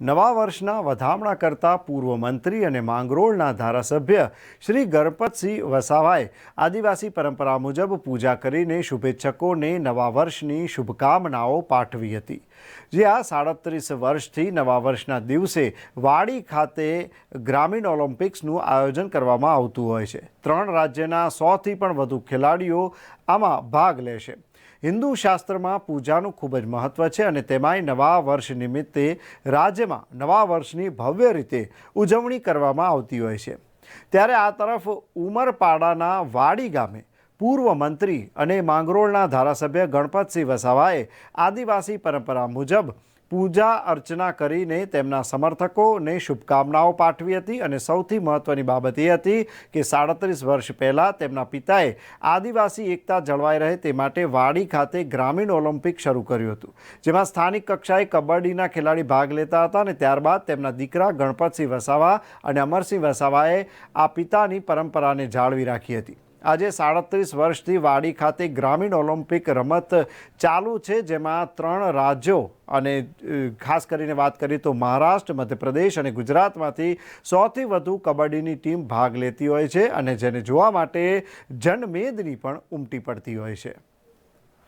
નવા વર્ષના વધામણા કરતા પૂર્વ મંત્રી અને માંગરોળના ધારાસભ્ય શ્રી ગણપતસિંહ વસાવાએ આદિવાસી પરંપરા મુજબ પૂજા કરીને શુભેચ્છકોને નવા વર્ષની શુભકામનાઓ પાઠવી હતી. જે આ સાડત્રીસ વર્ષથી નવા વર્ષના દિવસે વાડી ખાતે ગ્રામીણ ઓલિમ્પિક્સનું આયોજન કરવામાં આવતું હોય છે. ત્રણ રાજ્યના સોથી પણ વધુ ખેલાડીઓ આમાં ભાગ લેશે. હિન્દુ શાસ્ત્રમાં પૂજાનું ખૂબ જ મહત્ત્વ છે અને તેમાંય નવા વર્ષ નિમિત્તે રાજ્યમાં નવા વર્ષની ભવ્ય રીતે ઉજવણી કરવામાં આવતી હોય છે. ત્યારે આ તરફ ઉમરપાડાના વાડી ગામે પૂર્વ મંત્રી અને માંગરોળના ધારાસભ્ય ગણપતસિંહ વસાવાએ આદિવાસી પરંપરા મુજબ પૂજા અર્ચના કરીને તેમના સમર્થકોને શુભકામનાઓ પાઠવી હતી અને સૌથી મહત્ત્વની બાબત એ હતી કે સાડત્રીસ વર્ષ પહેલાં તેમના પિતાએ આદિવાસી એકતા જળવાઈ રહે તે માટે વાડી ખાતે ગ્રામીણ ઓલિમ્પિક શરૂ કર્યું હતું, જેમાં સ્થાનિક કક્ષાએ કબડ્ડીના ખેલાડી ભાગ લેતા હતા અને ત્યારબાદ તેમના દીકરા ગણપતસિંહ વસાવા અને અમરસિંહ વસાવાએ આ પિતાની પરંપરાને જાળવી રાખી હતી. આજે સાડત્રીસ વર્ષથી વાડી ખાતે ગ્રામીણ ઓલિમ્પિક રમત ચાલુ છે, જેમાં ત્રણ રાજ્યો અને ખાસ કરીને વાત કરીએ તો મહારાષ્ટ્ર, મધ્યપ્રદેશ અને ગુજરાતમાંથી સૌથી વધુ કબડ્ડીની ટીમ ભાગ લેતી હોય છે અને જેને જોવા માટે જનમેદની પણ ઉમટી પડતી હોય છે.